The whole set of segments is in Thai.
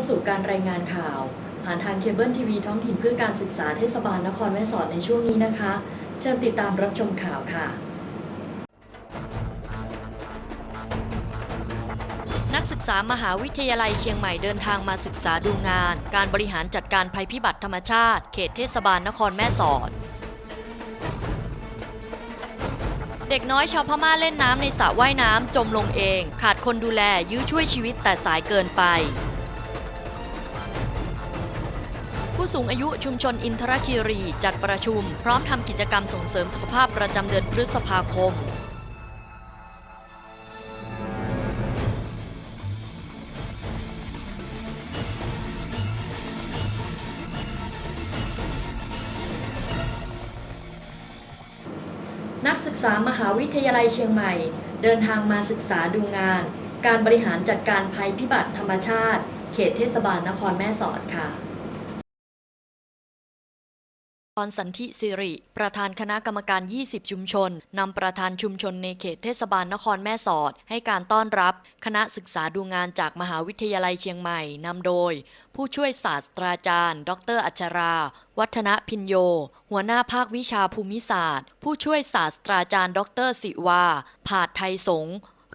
าสู่การรายงานข่าว ผ่านทางเคเบิลทีวีท้องถิ่นเพื่อการศึกษาเทศบาลนครแม่สอดในช่วงนี้นะคะ เชิญติดตามรับชมข่าวค่ะ นักศึกษามหาวิทยาลัยเชียงใหม่เดินทางมาศึกษาดูงาน การบริหารจัดการภัยพิบัติธรรมชาติ เขตเทศบาลนครแม่สอดเด็กน้อยชาวพม่าเล่นน้ำในสระว่ายน้ำจมลงเอง ขาดคนดูแลยื้อช่วยชีวิตแต่สายเกินไป ผู้สูงอายุชุมชนอินทรคีรีจัดประชุม พร้อมทำกิจกรรมส่งเสริมสุขภาพประจำเดือนพฤษภาคมนักศึกษามหาวิทยาลัยเชียงใหม่ เดินทางมาศึกษาดูงาน การบริหารจัดการภัยพิบัติธรรมชาติ เขตเทศบาลนครแม่สอดค่ะ รสันธิสิริ ประธานคณะกรรมการ 20 ชุมชนนำประธานชุมชนในเขตเทศบาลนครแม่สอด ให้การต้อนรับ คณะศึกษาดูงานจากมหาวิทยาลัยเชียงใหม่นำโดย ผู้ช่วยศาสตราจารย์ ดร อัชรา วัฒนพินโย หัวหน้าภาควิชาภูมิศาสตร์ ผู้ช่วยศาสตราจารย์ ดร สิวา ผาดไทยสง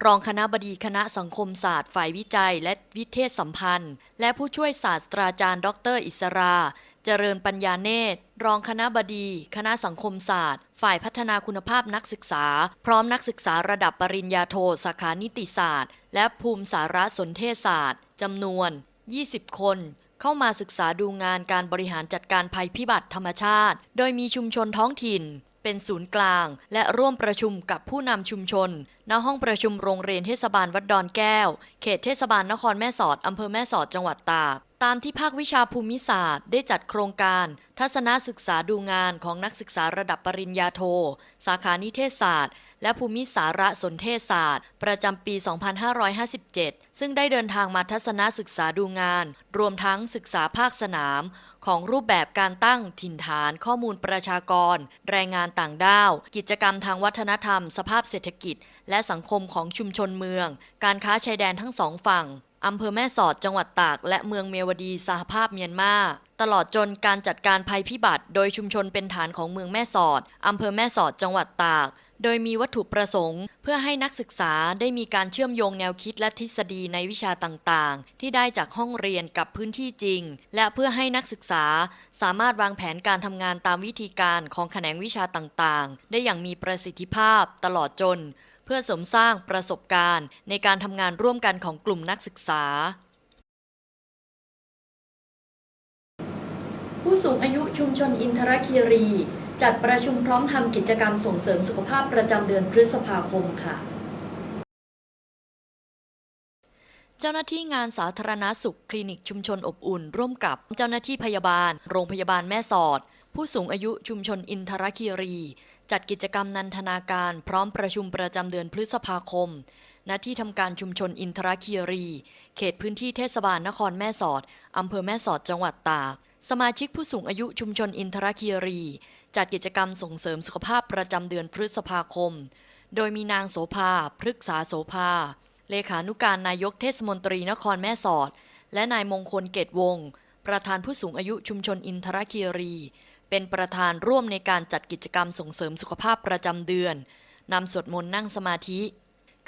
รองคณะบดีคณะสังคมศาสตร์ฝ่ายวิจัย และวิเทศสัมพันธ์ และผู้ช่วยศาสตราจารย์ ดร อิสรา เจริญปัญญาเนตร รองคณะบดี คณะสังคมศาสตร์ ฝ่ายพัฒนาคุณภาพนักศึกษา พร้อมนักศึกษาระดับปริญญาโทสาขานิติศาสตร์ และภูมิสารสนเทศศาสตร์จำนวน 20 คน เข้ามาศึกษาดูงานการบริหารจัดการภัยพิบัติธรรมชาติ โดยมีชุมชนท้องถิ่น เป็นศูนย์กลาง และร่วมประชุมกับผู้นำชุมชน ณห้องประชุมโรงเรียนเทศบาลวัดดอนแก้ว เขตเทศบาลนครแม่สอดอำเภอแม่สอดจังหวัดตาก ตามที่ภาควิชาภูมิศาสตร์ ได้จัดโครงการ ทัศนศึกษาดูงานของนักศึกษาระดับปริญญาโท สาขานิเทศศาสตร์ และภูมิสารสนเทศศาสตร์ ประจำปี 2557 ซึ่งได้เดินทางมาทัศนศึกษาดูงาน รวมทั้งศึกษาภาคสนาม ของรูปแบบการตั้งถิ่นฐานข้อมูลประชากร แรงงานต่างด้าว กิจกรรมทางวัฒนธรรม สภาพเศรษฐกิจ และและสังคมของชุมชนเมือง การค้าชายแดนทั้งสองฝั่งอำเภอแม่สอดจังหวัดตาก และเมืองเมียวดีสหภาพเมียนมาตลอดจนการจัดการภัยพิบัติ โดยชุมชนเป็นฐานของเมืองแม่สอดอำเภอแม่สอดจังหวัดตาก โดยมีวัตถุประสงค์ เพื่อให้นักศึกษาได้มีการเชื่อมโยงแนวคิดและทฤษฎีในวิชาต่างๆ ที่ได้จากห้องเรียนกับพื้นที่จริง และเพื่อให้นักศึกษาสามารถวางแผนการทำงานตามวิธีการของแขนงวิชาต่างๆ ได้อย่างมีประสิทธิภาพ ตลอดจน เพื่อเสริมสร้างประสบการณ์ ในการทำงานร่วมกันของกลุ่มนักศึกษา ผู้สูงอายุชุมชนอินทรคีรี จัดประชุมพร้อมทำกิจกรรมส่งเสริมสุขภาพประจำเดือนพฤษภาคมค่ะเจ้าหน้าที่งานสาธารณาสุขคลินิกชุมชนอบอุ่น ร่วมกับเจ้าหน้าที่พยาบาล โรงพยาบาลแม่สอด ผู้สูงอายุชุมชนอินทรคีรี จัดกิจกรรมนันทนาการพร้อมประชุมประจำเดือนพฤษภาคม ณ ที่ทำการชุมชนอินทรคีรี เขตพื้นที่เทศบาลนครแม่สอด อำเภอแม่สอดจังหวัดตาก สมาชิกผู้สูงอายุชุมชนอินทรคีรี จัดกิจกรรมส่งเสริมสุขภาพประจำเดือนพฤษภาคม โดยมีนางโสภา พฤกษาโสภา เลขานุการนายกเทศมนตรีนครแม่สอด และนายมงคลเกตวงศ์ประธานผู้สูงอายุชุมชนอินทรคีรี เป็นประธานร่วมในการจัดกิจกรรมส่งเสริมสุขภาพประจำเดือนนำสวดมนต์นั่งสมาธิ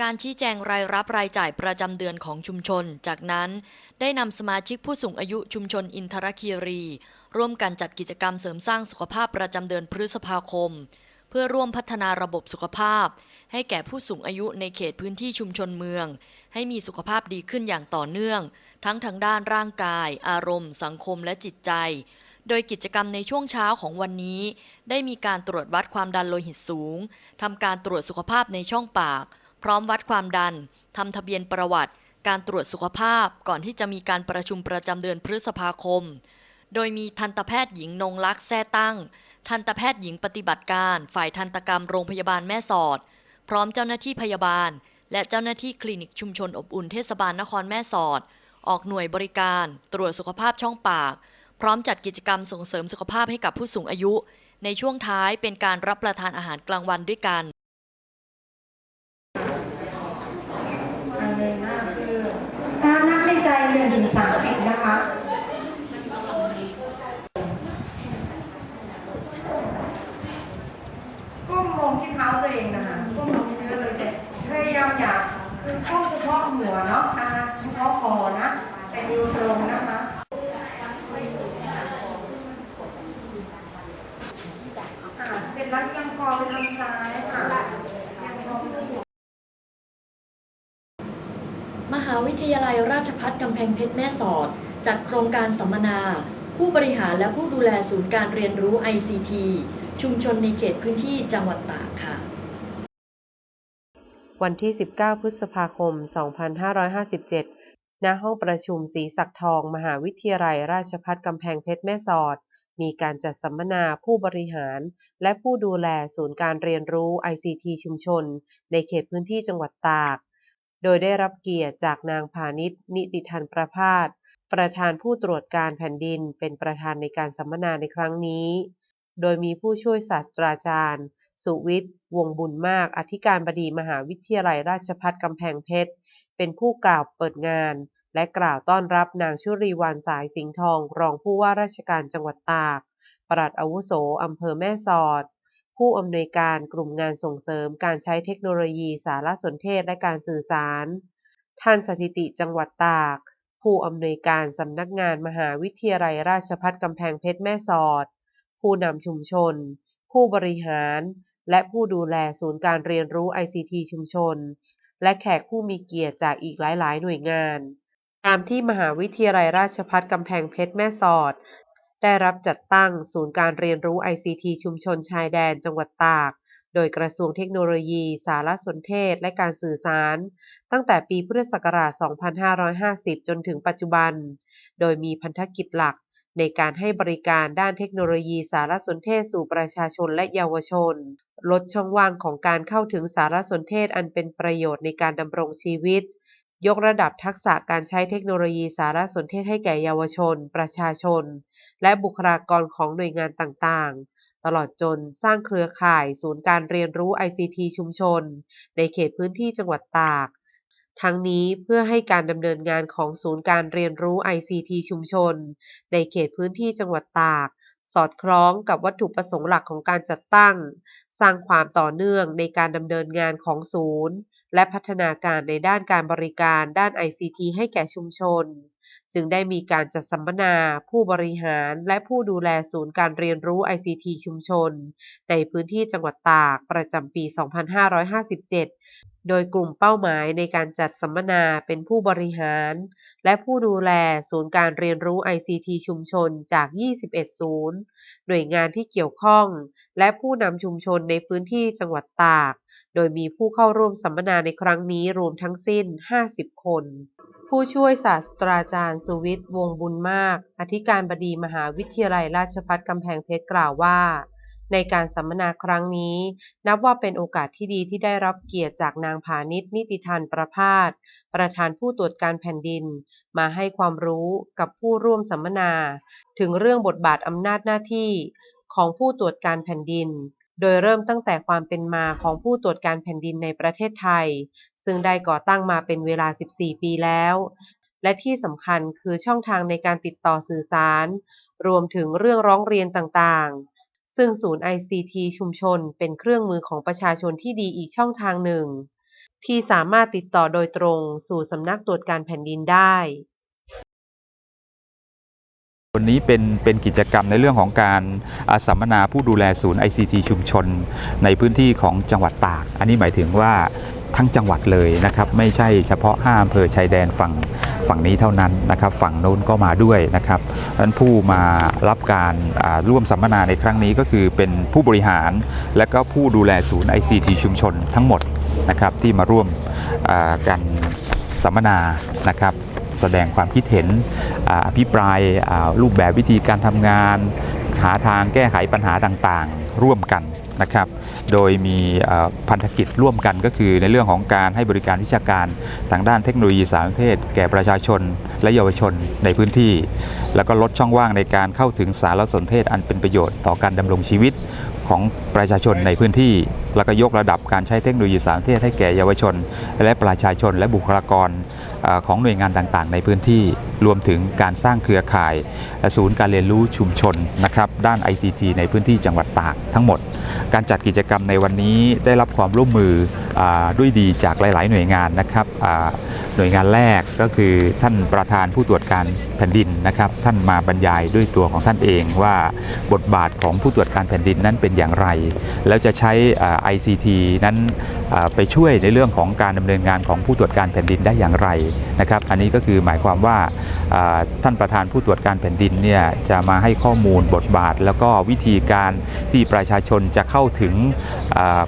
การชี้แจงรายรับรายจ่ายประจำเดือนของชุมชน จากนั้นได้นำสมาชิกผู้สูงอายุชุมชนอินทรคีรี ร่วมกันจัดกิจกรรมเสริมสร้างสุขภาพประจำเดือนพฤษภาคม เพื่อร่วมพัฒนาระบบสุขภาพ ให้แก่ผู้สูงอายุในเขตพื้นที่ชุมชนเมือง ให้มีสุขภาพดีขึ้นอย่างต่อเนื่อง ทั้งทางด้านร่างกาย อารมณ์ สังคมและจิตใจ โดยกิจกรรมในช่วงเช้าของวันนี้ ได้มีการตรวจวัดความดันโลหิตสูงทำการตรวจสุขภาพในช่องปาก พร้อมวัดความดันทำทะเบียนประวัติ การตรวจสุขภาพก่อนที่จะมีการประชุมประจำเดือนพฤษภาคม โดยมีทันตแพทย์หญิงนงลักษ์แท้ตั้ง ทันตแพทย์หญิงปฏิบัติการ ฝ่ายทันตกรรมโรงพยาบาลแม่สอด พร้อมเจ้าหน้าที่พยาบาล และเจ้าหน้าที่คลินิกชุมชนอบอุ่นเทศบาลนครแม่สอด ออกหน่วยบริการ ตรวจสุขภาพช่องปาก พร้อมจัดกิจกรรมส่งเสริมสุขภาพให้กับผู้สูงอายุ ในช่วงท้ายเป็นการรับประทานอาหารกลางวันด้วยกันอันเลยมาคือถ้านับในใจหนึ่งถึงสามสิบนะคะก้มมองที่เท้าตัวเองนะคะก้มมองที่เนื้อเลยแต่พยายามอย่าคือก้มเฉพาะหัวเนาะอาเฉพาะคอนะ แต่นิ้วตรงนะคะอ่าเสร็จแล้วยังคอไปทางซ้ายค่ะยังคอไปทาง ม หาวิทยาลัยราชภัฏกำแพงเพชรแม่สอด จัดโครงการสัมมนา ผู้บริหารและผู้ดูแลศูนย์การเรียนรู้ ICT ชุมชนในเขตพื้นที่จังหวัดตากค่ะ วันที่ 19 พฤษภาคม 2557 ณ ห้องประชุมศรีศักทอง มหาวิทยาลัยราชภัฏกำแพงเพชรแม่สอด มีการจัดสัมมนาผู้บริหาร และผู้ดูแลศูนย์การเรียนรู้ ICT ชุมชน ในเขตพื้นที่จังหวัดตาก โดยได้รับเกียรติจากนางพาณิชย์นิติทันประพาส ประธานผู้ตรวจการแผ่นดิน เป็นประธานในการสัมมนาในครั้งนี้ โดยมีผู้ช่วยศาสตราจารย์ สุวิทย์ วงบุญมาก อธิการบดีมหาวิทยาลัยราชภัฏกำแพงเพชร เป็นผู้กล่าวเปิดงาน และกล่าวต้อนรับนางชุรีวรรณสายสิงห์ทอง รองผู้ว่าราชการจังหวัดตาก ปลัดอาวุโสอำเภอแม่สอด ผู้อำนวยการกลุ่มงานส่งเสริมการใช้เทคโนโลยีสารสนเทศและการสื่อสาร ท่านสถิติจังหวัดตาก ผู้อำนวยการสำนักงานมหาวิทยาลัยราชภัฏกำแพงเพชรแม่สอด ผู้นำชุมชน ผู้บริหาร และผู้ดูแลศูนย์การเรียนรู้ ICT ชุมชน และแขกผู้มีเกียรติจากอีกหลาย ๆ หน่วยงานตามที่มหาวิทยาลัยราชภัฏกำแพงเพชรแม่สอด ได้รับจัดตั้งศูนย์การเรียนรู้ ICT ชุมชนชายแดนจังหวัดตาก โดยกระทรวงเทคโนโลยี สารสนเทศ และการสื่อสาร ตั้งแต่ปีพุทธศักราช 2550 จนถึงปัจจุบัน โดยมีพันธกิจหลักในการให้บริการด้านเทคโนโลยีสารสนเทศสู่ประชาชนและเยาวชน ลดช่องว่างของการเข้าถึงสารสนเทศอันเป็นประโยชน์ในการดำรงชีวิต ยกระดับทักษะการใช้เทคโนโลยีสารสนเทศให้แก่เยาวชน ประชาชน และบุคลากรของหน่วยงานต่างๆ ตลอดจนสร้างเครือข่าย ศูนย์การเรียนรู้ ICT ชุมชน ในเขตพื้นที่จังหวัดตาก ทั้งนี้เพื่อให้การดำเนินงานของศูนย์การเรียนรู้ ICT ชุมชน ในเขตพื้นที่จังหวัดตาก สอดคล้องกับวัตถุประสงค์หลักของการจัดตั้ง สร้างความต่อเนื่องในการดำเนินงานของศูนย์ และพัฒนาการในด้านการบริการด้าน ICT ให้แก่ชุมชน จึงได้มีการจัดสัมมนา ผู้บริหารและผู้ดูแลศูนย์การเรียนรู้ ICT ชุมชน ในพื้นที่จังหวัดตากประจำปี 2557 โดยกลุ่มเป้าหมายในการจัดสัมมนาเป็นผู้บริหาร และผู้ดูแลศูนย์การเรียนรู้ ICT ชุมชนจาก 21 ศูนย์ หน่วยงานที่เกี่ยวข้อง และผู้นำชุมชนในพื้นที่จังหวัดตาก โดยมีผู้เข้าร่วมสัมมนาในครั้งนี้รวมทั้งสิ้น 50 คน ผู้ช่วยศาสตราจารย์สุวิทย์ วงบุญมาก อธิการบดีมหาวิทยาลัยราชภัฏกำแพงเพชรกล่าวว่า ในการสัมมนาครั้งนี้ นับว่าเป็นโอกาสที่ดีที่ได้รับเกียรติจากนางพาณิชย์นิติทันประพาสประธานผู้ตรวจการแผ่นดิน มาให้ความรู้กับผู้ร่วมสัมมนา ถึงเรื่องบทบาทอำนาจหน้าที่ของผู้ตรวจการแผ่นดิน โดยเริ่มตั้งแต่ความเป็นมาของผู้ตรวจการแผ่นดินในประเทศไทย ซึ่งได้ก่อตั้งมาเป็นเวลา 14 ปีแล้ว และที่สำคัญคือช่องทางในการติดต่อสื่อสาร รวมถึงเรื่องร้องเรียนต่างๆ ซึ่งศูนย์ ICT ชุมชน เป็นเครื่องมือของประชาชนที่ดีอีกช่องทางหนึ่ง ที่สามารถติดต่อโดยตรงสู่สำนักตรวจการแผ่นดินได้ วันนี้เป็นเป็นกิจกรรมในเรื่องของการสัมมนาผู้ดูแลศูนย์ ICT ชุมชน ในพื้นที่ของจังหวัดตาก อันนี้หมายถึงว่าทั้งจังหวัดเลยนะครับไม่ใช่เฉพาะ5อำเภอชายแดนฝั่งฝั่งนี้เท่านั้นนะครับฝั่งโน้นก็มาด้วยนะครับดังนั้นผู้มารับการร่วมสัมมนาในครั้งนี้ก็คือเป็นผู้บริหาร และก็ผู้ดูแลศูนย์ ICT ชุมชนทั้งหมดนะครับที่มาร่วมอ่ากันสัมมนานะครับ แสดงความคิดเห็นอภิปรายรูปแบบวิธีการทำงาน หาทางแก้ไขปัญหาต่างๆ ร่วมกันนะครับ โดยมีพันธกิจร่วมกันก็คือในเรื่องของการให้บริการวิชาการทางด้านเทคโนโลยีสารสนเทศ แก่ประชาชนและเยาวชนในพื้นที่ แล้วก็ลดช่องว่างในการเข้าถึงสารสนเทศอันเป็นประโยชน์ต่อการดำรงชีวิตของประชาชนในพื้นที่แล้วก็ยกระดับการใช้เทคโนโลยีสารสนเทศให้แก่เยาวชน และประชาชน และบุคลากรอของหน่วยงานต่างๆ ในพื้นที่รวมถึงการสร้างเครือข่าย ศูนย์การเรียนรู้ชุมชนนะครับด้าน ICT ในพื้นที่จังหวัดตากทั้งหมด การจัดกิจกรรมในวันนี้ได้รับความร่วมมืออด้วยดีจากหลาย ๆ หน่วยงานนะครับหน่วยงานแรกก็คือท่านประธานผู้ตรวจการแผ่นดินนะครับท่านมาบรรยายด้วยตัวของท่านเองว่าบทบาทของผู้ตรวจการแผ่นดินนั้นเป็นอย่างไร แล้วจะใช้ ICT นั้นไปช่วยในเรื่องของการดำเนินงานของผู้ตรวจการแผ่นดินได้อย่างไรนะครับ อันนี้ก็คือหมายความว่าท่านประธานผู้ตรวจการแผ่นดินเนี่ยจะมาให้ข้อมูลบทบาท แล้วก็วิธีการที่ประชาชนจะเข้าถึง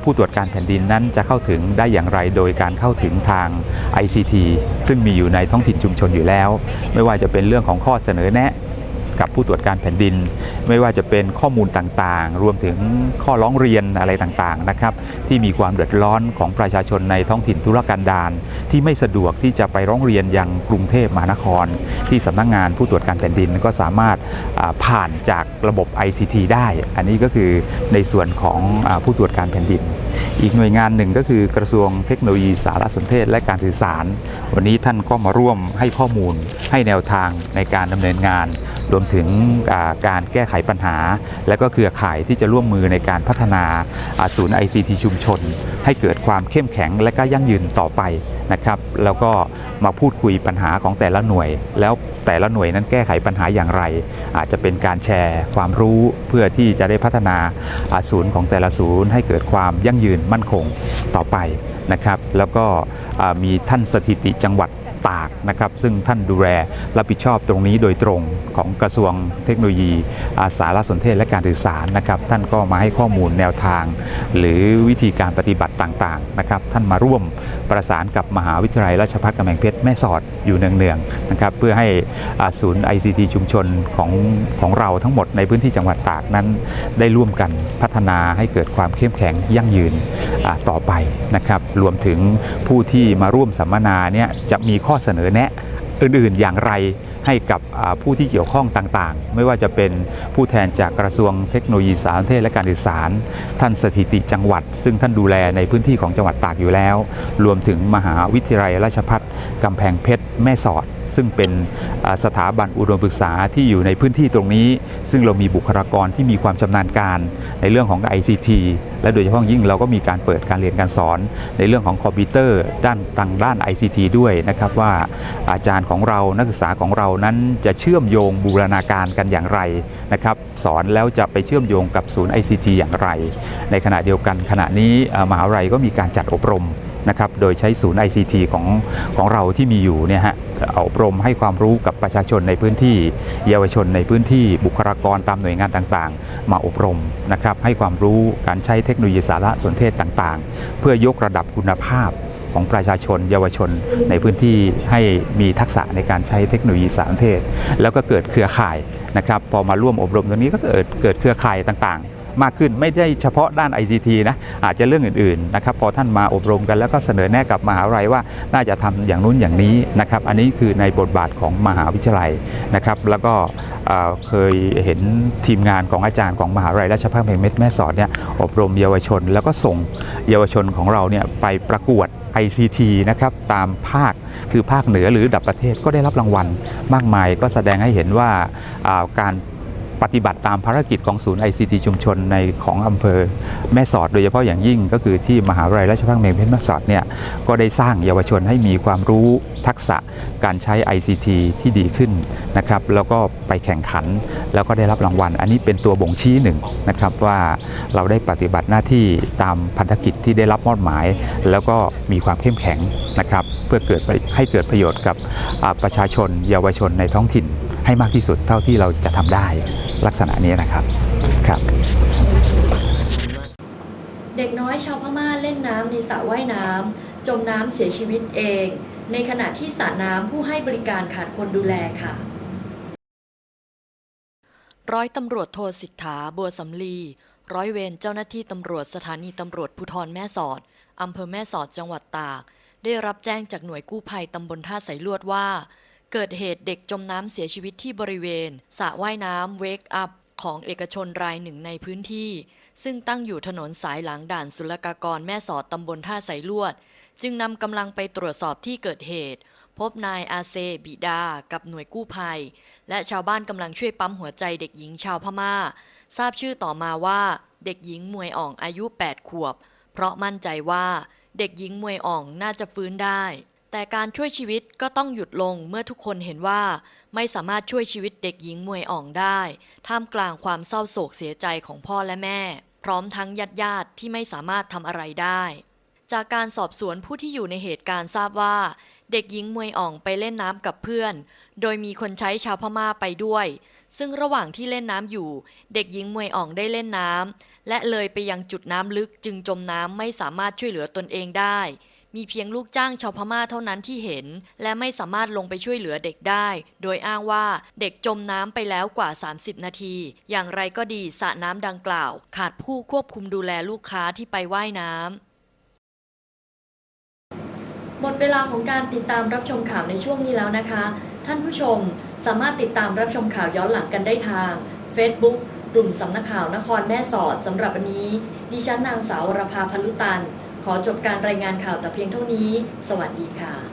ผู้ตรวจการแผ่นดินนั้นจะเข้าถึงได้อย่างไร โดยการเข้าถึงทาง ICT ซึ่งมีอยู่ในท้องถิ่นชุมชนอยู่แล้ว ไม่ว่าจะเป็นเรื่องของข้อเสนอแนะ กับผู้ตรวจการแผ่นดิน ไม่ว่าจะเป็นข้อมูลต่างๆ รวมถึงข้อร้องเรียนอะไรต่างๆนะครับที่มีความเดือดร้อนของประชาชนในท้องถิ่นธุรกันดารที่ไม่สะดวกที่จะไปร้องเรียนยังกรุงเทพมหานคร ที่สำนักงานผู้ตรวจการแผ่นดินก็สามารถผ่านจากระบบ ICT ได้ อันนี้ก็คือในส่วนของผู้ตรวจการแผ่นดิน อีกหน่วยงานหนึ่งก็คือกระทรวงเทคโนโลยีสารสนเทศ และการสื่อสาร วันนี้ท่านก็มาร่วมให้ข้อมูลให้แนวทางในการดำเนินงาน รวมถึงการแก้ไขปัญหา และก็เครือข่ายที่จะร่วมมือในการพัฒนาศูนย์ ICT ชุมชน ให้เกิดความเข้มแข็งและก็ยั่งยืนต่อไปนะครับแล้วก็มาพูดคุยปัญหาของแต่ละหน่วย แล้วแต่ละหน่วยนั้นแก้ไขปัญหาอย่างไร อาจจะเป็นการแชร์ความรู้เพื่อที่จะได้พัฒนาศูนย์ของแต่ละศูนย์ ให้เกิดความยั่งยืนมั่นคงต่อไปนะครับแล้วก็มีท่านสถิติจังหวัด ตากนะครับซึ่งท่านดูแลรับผิดชอบตรงนี้โดยตรงของกระทรวงเทคโนโลยีาสารสนเทศและการสื่อสารนะครับ ท่านก็มาให้ข้อมูลแนวทาง หรือวิธีการปฏิบัติต่างๆนะครับท่านมาร่วมประสานกับมหาวิทยาลัยราชภัฏกำแพงเพชรแม่สอดอยู่เนืองๆนะครับเพื่อให้ศูนย์ ICT ชุมชนของของเราทั้งหมดในพื้นที่จังหวัดตากนั้น ได้ร่วมกันพัฒนาให้เกิดความเข้มแข็งยั่งยืนต่อไปนะครับรวมถึงผู้ที่มาร่วมสัมมนาเนี่ยจะมีข้อข้อเสนอแนะอื่นๆ อย่างไรให้กับผู้ที่เกี่ยวข้องต่างๆ ไม่ว่าจะเป็นผู้แทนจากกระทรวงเทคโนโลยีสารสนเทศและการสื่อสาร ท่านสถิติจังหวัด ซึ่งท่านดูแลในพื้นที่ของจังหวัดตากอยู่แล้ว รวมถึงมหาวิทยาลัยราชภัฏกำแพงเพชรแม่สอด ซึ่งเป็นสถาบันอุดมศึกษาที่อยู่ในพื้นที่ตรงนี้ ซึ่งเรามีบุคลากรที่มีความชำนาญการในเรื่องของ ICT และโดยเฉพาะยิ่งเราก็มีการเปิดการเรียนการสอนในเรื่องของคอมพิวเตอร์ ด้านทางด้าน ICT ด้วยนะครับว่าอาจารย์ของเรานักศึกษาของเรานั้นจะเชื่อมโยงบูรณาการกันอย่างไรนะครับสอนแล้วจะไปเชื่อมโยงกับศูนย์ ICT อย่างไร ในขณะเดียวกันขณะนี้มหาวิทยาลัยก็มีการจัดอบรมนะครับโดยใช้ศูนย์ ICT ของของเราที่มีอยู่เนี่ยฮะอบรมให้ความรู้กับประชาชนในพื้นที่ เยาวชนในพื้นที่บุคลากรตามหน่วยงานต่างๆ มาอบรมนะครับให้ความรู้การใช้เทคโนโลยีสารสนเทศต่างๆ เพื่อยกระดับคุณภาพของประชาชนเยาวชนในพื้นที่ให้มีทักษะในการใช้เทคโนโลยีสารสนเทศ แล้วก็เกิดเครือข่ายนะครับพอมาร่วมอบรมตรงนี้ก็เกิดเกิดเครือข่ายต่างๆ มากขึ้น ไม่ใช่เฉพาะด้าน ICT นะอาจจะเรื่องอื่นๆนะครับพอท่านมาอบรมกันแล้วก็เสนอแนะกับมหาวิทยาลัยว่าน่าจะทำอย่างนู้นอย่างนี้นะครับอันนี้คือในบทบาทของมหาวิทยาลัยนะครับแล้วก็เเคยเห็นทีมงานของอาจารย์ของมหาวิทยาลัยราชภัฏแม่แม่สอดเนี่ยอบรมเยาวชน แล้วก็ส่งเยาวชนของเราเนี่ยไปประกวด ICT นะครับตามภาคคือภาคเหนือหรือดับประเทศก็ได้รับรางวัลมากมายก็แสดงให้เห็นว่าอ่าการ ปฏิบัติตามภารกิจของศูนย์ ICT ชุมชนในของอำเภอแม่สอดโดยเฉพาะอย่างยิ่งก็คือที่มหาวิทยาลัยราชภัฏเมืองเพชรแม่สอดเนี่ยก็ได้สร้างเยาวชนให้มีความรู้ทักษะการใช้ ICT ที่ดีขึ้นนะครับแล้วก็ไปแข่งขันแล้วก็ได้รับรางวัล อันนี้เป็นตัวบ่งชี้หนึ่งนะครับว่าเราได้ปฏิบัติหน้าที่ตามพันธกิจที่ได้รับมอบหมาย แล้วก็มีความเข้มแข็งนะครับเพื่อเกิดให้เกิดประโยชน์กับประชาชนเยาวชนในท้องถิ่น ให้มากที่สุดเท่าที่เราจะทำได้ลักษณะนี้นะครับครับเด็กน้อยชาวพม่าเล่นน้ำในสระว่ายน้ำจมน้ำเสียชีวิตเอง ในขณะที่สระน้ำผู้ให้บริการขาดคนดูแลค่ะ ร้อยตำรวจโทสิทธาบัวสำลี ร้อยเวรเจ้าหน้าที่ตำรวจสถานีตำรวจภูธรแม่สอดอำเภอแม่สอดจังหวัดตาก ได้รับแจ้งจากหน่วยกู้ภัยตำบลท่าสายลวดว่า เกิดเหตุเด็กจมน้ำเสียชีวิตที่บริเวณสระว่ายน้ำเวกอัพของเอกชนรายหนึ่งในพื้นที่ ซึ่งตั้งอยู่ถนนสายหลังด่านศุลกากรแม่สอดตำบลท่าสายลวด จึงนำกำลังไปตรวจสอบที่เกิดเหตุ พบนายอาเซบิดา กับหน่วยกู้ภัย และชาวบ้านกำลังช่วยปั๊มหัวใจเด็กหญิงชาวพม่า ทราบชื่อต่อมาว่า เด็กหญิงมวยอ่องอายุ 8 ขวบ เพราะมั่นใจว่า เด็กหญิงมวยอ่องน่าจะฟื้นได้ แต่การช่วยชีวิตก็ต้องหยุดลงเมื่อทุกคนเห็นว่า ไม่สามารถช่วยชีวิตเด็กหญิงมวยอ่องได้ ท่ามกลางความเศร้าโศกเสียใจของพ่อและแม่ พร้อมทั้งญาติญาติที่ไม่สามารถทำอะไรได้ จากการสอบสวนผู้ที่อยู่ในเหตุการณ์ทราบว่า เด็กหญิงมวยอ่องไปเล่นน้ำกับเพื่อน โดยมีคนใช้ชาวพม่าไปด้วย ซึ่งระหว่างที่เล่นน้ำอยู่ เด็กหญิงมวยอ่องได้เล่นน้ำและเลยไปยังจุดน้ำลึกจึงจมน้ำไม่สามารถช่วยเหลือตนเองได้ มีเพียงลูกจ้างชาวพม่าเท่านั้นที่เห็น และไม่สามารถลงไปช่วยเหลือเด็กได้ โดยอ้างว่าเด็กจมน้ำไปแล้วกว่า 30 นาที อย่างไรก็ดีสระน้ำดังกล่าว ขาดผู้ควบคุมดูแลลูกค้าที่ไปว่ายน้ำหมดเวลาของการติดตามรับชมข่าวในช่วงนี้แล้วนะคะ ท่านผู้ชมสามารถติดตามรับชมข่าวย้อนหลังกันได้ทาง Facebook กลุ่มสำนักข่าวนครแม่สอดสำหรับวันนี้ ดิฉันนางสาวรภาพลุตัน ขอจบการรายงานข่าวแต่เพียงเท่านี้ สวัสดีค่ะ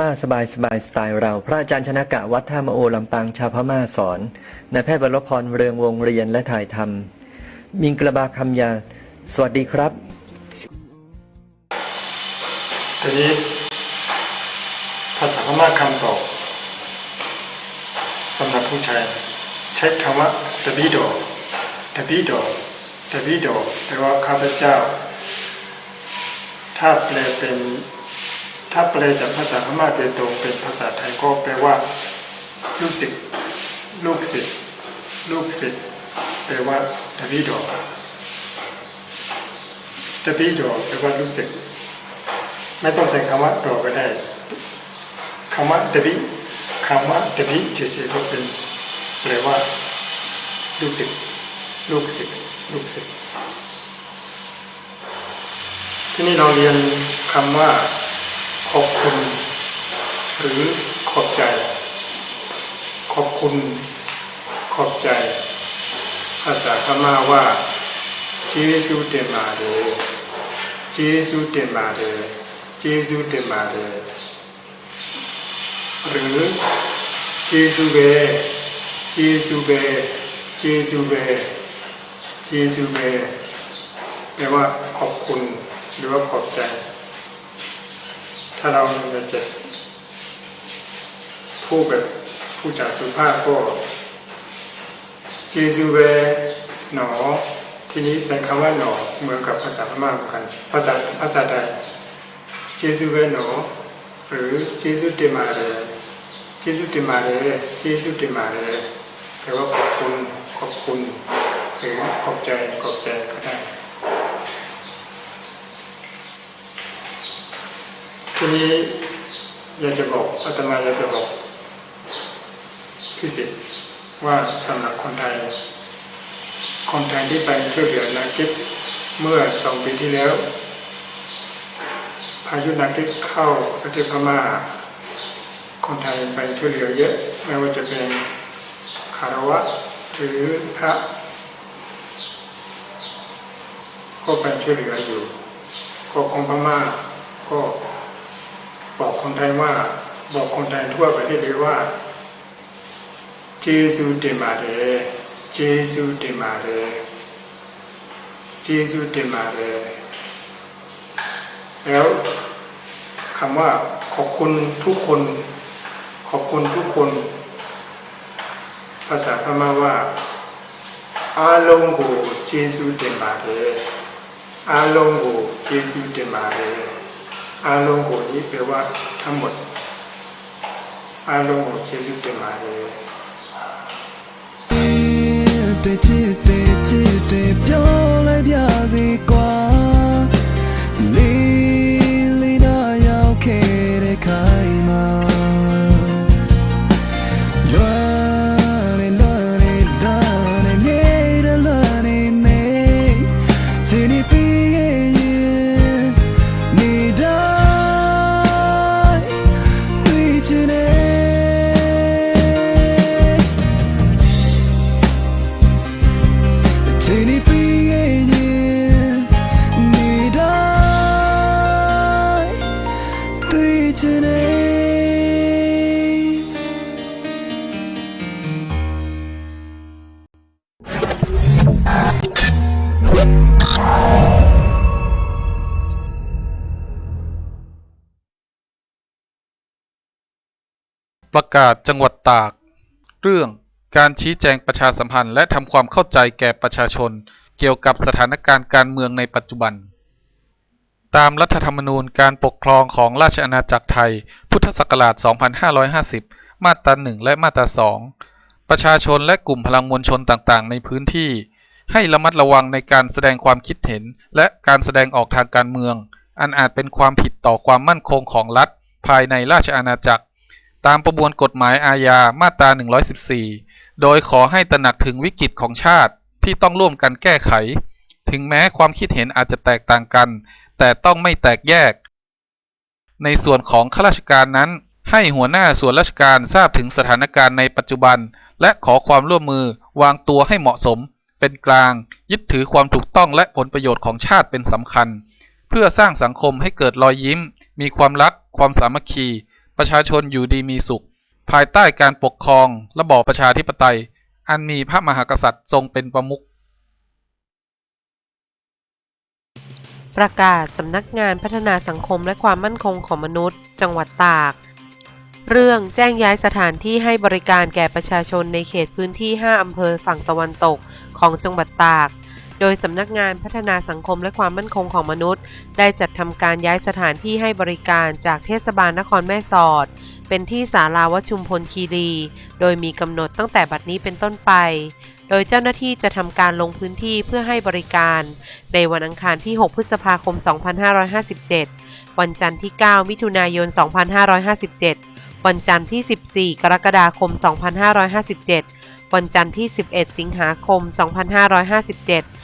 ม่าสบายสบายสไตล์เรา พระอาจารย์ชนะกะวัดท่ามโอลำปางชาวพม่าสอนนายแพทย์วรรพรเรืองวงเรียนและถ่ายทำมิงกระบาคำยา สวัสดีครับทีนี้ภาษาพม่าคำตอบสำหรับผู้ชายใช้คำว่าดบิโดดบิโดดบิโดแปลว่าข้าพเจ้า ถ้าแปลเป็น ถ้าแปลจากภาษาพม่าโดยตรงเป็นภาษาไทยก็แปลว่า ลูกศิษย์ลูกศิษย์ลูกศิษย์แปลว่าดบิโดดบิโดแปลว่าลูกศิษย์ไม่ต้องใส่คำว่าดอกก็ได้คำว่าดบิคำว่าดบิเฉยๆก็เป็นแปลว่าลูกศิษย์ลูกศิษย์ลูกศิษย์ที่นี่เราเรียนคำว่า ขอบคุณ หรือขอบใจ ขอบคุณ ขอบใจ ภาษาพม่าว่าเจสุเตมาเดเจสุเตมาเดเจสุเตมาเดหรือเจสุเบเจสุเบเจสุเบเจสุเบแปลว่าขอบคุณหรือว่าขอบใจ ถ้าเราจะพูดแบบผู้จาสุภาพก็เจซูเวหนอ ทีนี้ใส่คำว่าหนอเหมือนกับภาษาพม่าเหมือนกัน ภาษาภาษาไทยเจซูเวหนอ หรือเจซูเตมาเรเจซูเตมาเรเจซูเตมาเรแปลว่าขอบคุณขอบคุณหรือขอบใจขอบใจก็ได้ ทีนี้อยากจะบอกอาตมาอยากจะบอกพิเศษว่าสำหรับคนไทย คนไทยที่ไปช่วยเหลือนักกิจเมื่อสองปีที่แล้ว พายุนักกิจเข้าประเทศพม่า คนไทยไปช่วยเหลือเยอะไม่ว่าจะเป็นคารวะหรือพระก็ไปช่วยเหลืออยู่ก็กองพม่าก็ บอกคนไทยว่าบอกคนไทยทั่วประเทศเลยว่าเจสุเตมาเรเจสุเตมาเรเจสุเตมาเรแล้วคำว่าขอบคุณทุกคน ขอบคุณทุกคน ภาษาพม่าว่าอาลงโกเจสุเตมาเรอาลงโกเจสุเตมาเร အားလုံးကိုဒီပြဝทั้งหมดအားလုံးကိုကျေးဇူးတင်ပါတယ် တဲ့ချစ်တဲ့ချစ်တဲ့ပြောလိုက်ပြစီကွာ today ประกาศจังหวัดตาก เรื่องการชี้แจงประชาสัมพันธ์และทำความเข้าใจแก่ประชาชน เกี่ยวกับสถานการณ์การเมืองในปัจจุบัน ตามรัฐธรรมนูญการปกครองของราชอาณาจักรไทย พุทธศักราช 2550 มาตรา 1 และมาตรา 2 ประชาชนและกลุ่มพลังมวลชนต่างๆ ในพื้นที่ ให้ระมัดระวังในการแสดงความคิดเห็น และการแสดงออกทางการเมือง อันอาจเป็นความผิดต่อความมั่นคงของรัฐ ภายในราชอาณาจักร ตามประมวลกฎหมายอาญา มาตรา 114 โดยขอให้ตระหนักถึงวิกฤตของชาติที่ต้องร่วมกันแก้ไข ถึงแม้ความคิดเห็นอาจจะแตกต่างกัน แต่ต้องไม่แตกแยก ในส่วนของข้าราชการนั้น ให้หัวหน้าส่วนราชการทราบถึงสถานการณ์ในปัจจุบัน และขอความร่วมมือวางตัวให้เหมาะสม เป็นกลาง ยึดถือความถูกต้องและผลประโยชน์ของชาติเป็นสำคัญ เพื่อสร้างสังคมให้เกิดรอยยิ้ม มีความรัก ความสามัคคี ประชาชนอยู่ดีมีสุข ภายใต้การปกครอง ระบอบประชาธิปไตย อันมีพระมหากษัตริย์ทรงเป็นประมุข ประกาศสำนักงานพัฒนาสังคมและความมั่นคงของมนุษย์ จังหวัดตาก เรื่องแจ้งย้ายสถานที่ให้บริการแก่ประชาชนในเขตพื้นที่ 5 อำเภอฝั่งตะวันตกของจังหวัดตาก โดยสำนักงานพัฒนาสังคมและความมั่นคงของมนุษย์ ได้จัดทำการย้ายสถานที่ให้บริการจากเทศบาลนครแม่สอด เป็นที่ศาลาวชุมพลคีรี โดยมีกำหนดตั้งแต่บัดนี้เป็นต้นไป โดยเจ้าหน้าที่จะทำการลงพื้นที่เพื่อให้บริการ ในวันอังคารที่ 6 พฤษภาคม 2557 วันจันทร์ที่ 9 มิถุนายน 2557 วันจันทร์ที่ 14 กรกฎาคม 2557 วันจันทร์ที่ 11 สิงหาคม 2557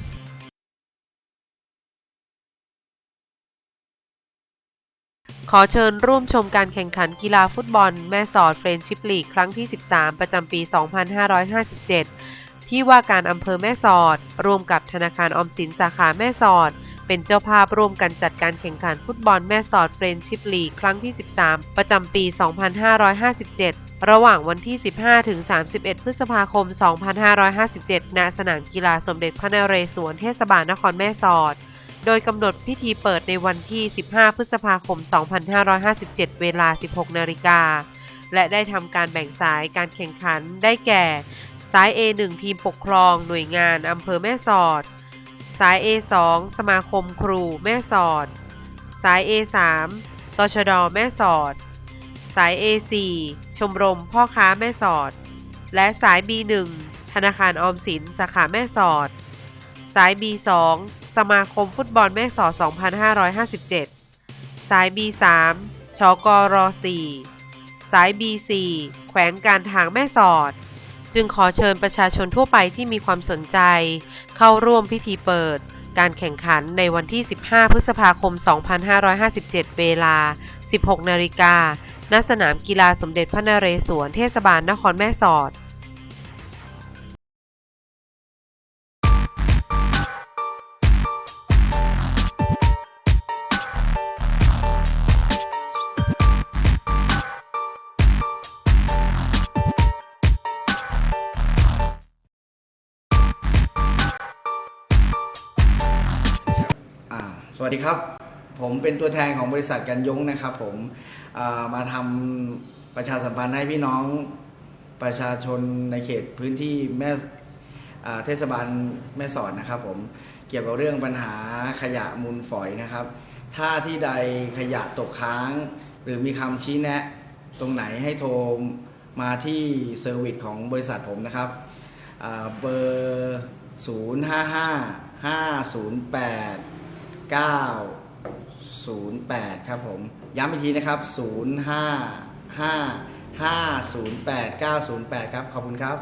ขอเชิญร่วมชมการแข่งขันกีฬาฟุตบอล แม่สอดเฟรนชิพลีกครั้งที่ 13 ประจำปี 2557 ที่ว่าการอำเภอแม่สอด ร่วมกับธนาคารออมสินสาขาแม่สอด เป็นเจ้าภาพร่วมกันจัดการแข่งขันฟุตบอลแม่สอดเฟรนชิพลีกครั้งที่ 13 ประจำปี 2557 ระหว่างวันที่ 15ถึง31 พฤษภาคม 2557 ณ สนามกีฬาสมเด็จพระนเรศวรเทศบาลนครแม่สอด โดยกำหนดพิธีเปิดในวันที่ 15 พฤษภาคม 2557 เวลา 16 นาฬิกา และได้ทำการแบ่งสายการแข่งขันได้แก่ สาย A1 ทีมปกครองหน่วยงานอำเภอแม่สอด สาย A2 สมาคมครูแม่สอด สาย A3 ตชดแม่สอด สาย A4 ชมรมพ่อค้าแม่สอด และสาย B1 ธนาคารออมสินสาขาแม่สอด สาย B2 สมาคมฟุตบอลแม่สอด2557 สาย B3 ชกร4สาย B4 แขวงการทางแม่สอด จึงขอเชิญประชาชนทั่วไปที่มีความสนใจ เข้าร่วมพิธีเปิด การแข่งขันในวันที่ 15 พฤษภาคม 2557 เวลา 16 นาฬิกาณสนามกีฬาสมเด็จพระนเรศวรเทศบาลนครแม่สอด สวัสดีครับ ผมเป็นตัวแทนของบริษัทกันยงนะครับผมมาทำประชาสัมพันธ์ให้พี่น้องประชาชนในเขตพื้นที่แม่เทศบาลแม่สอดนะครับผมเกี่ยวกับเรื่องปัญหาขยะมูลฝอยนะครับ ถ้าที่ใดขยะตกค้าง หรือมีคำชี้แนะ ตรงไหนให้โทรมาที่เซอร์วิสของบริษัทผมนะครับเบอร์ 055508 5 5 0 8 9 0 8 ครับผม ย้ำอีกทีนะครับ 0 5 5 5 0 8 9 0 8 ครับ ขอบคุณครับ